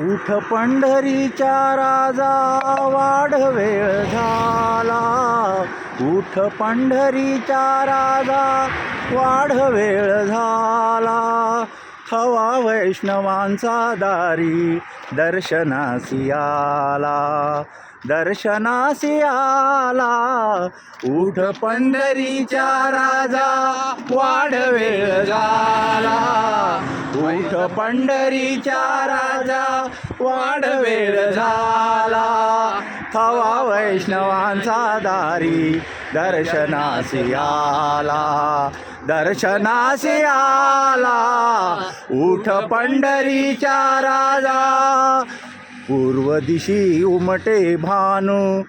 उठ पंढरीच्या राजा वाढ वेळ झाला. उठ पंढरीच्या राजा वाढ वेळ झाला. हवा वैष्णवांचा दारी दर्शनासी आला. दर्शनासी आला. उठ पंढरीच्या राजा वाढ वेळ झाला. उठ पंढरीच्या राजा वाढ वेळ झाला. थवा वैष्णवांचा दारी दर्शनासी आला. दर्शनासी आला. उठ पंढरीच्या राजा. पूर्व दिशी उमटे भानू.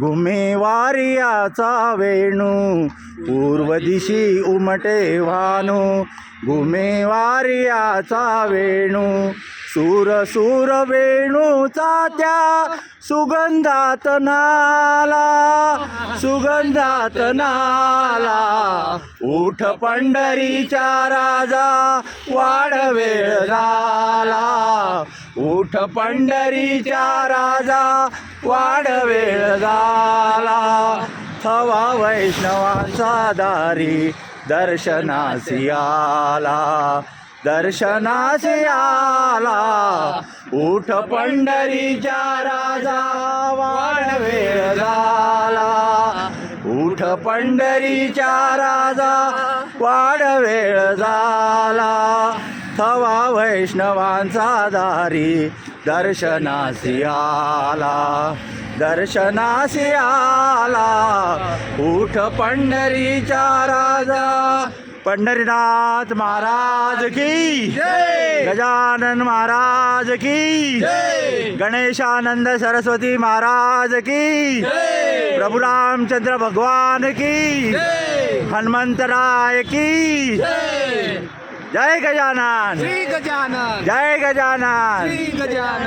गुमेवारियाचा वेणू. पूर्व दिशी उमटे भानू. गुमेवारियाचा वेणू. सूर सूर वेणूचा त्या सुगंधात नाला सुगंधात नाला. उठ पंढरीचा राजा वाढ वेळ झाला. उठ पंढरीचा राजा वाढ वेळ झाला. थवा वैष्णवांचा दारी दर्शनासी आला दर्शनास आला उठ पंढरीच्या राजा वाढ वेळ झाला. उठ पंढरीच्या राजा वाढ वेळ झाला. थवा वैष्णवांचा दारी दर्शनासी आला दर्शनासी आला उठ पंढरीच्या राजा पंढरीनाथ महाराज की गजानन महाराज की गणेशानंद सरस्वती महाराज की प्रभु रामचंद्र भगवान की हनुमंतराय की जय गजानन! श्री गजानन! जय गजानन! श्री गजानन!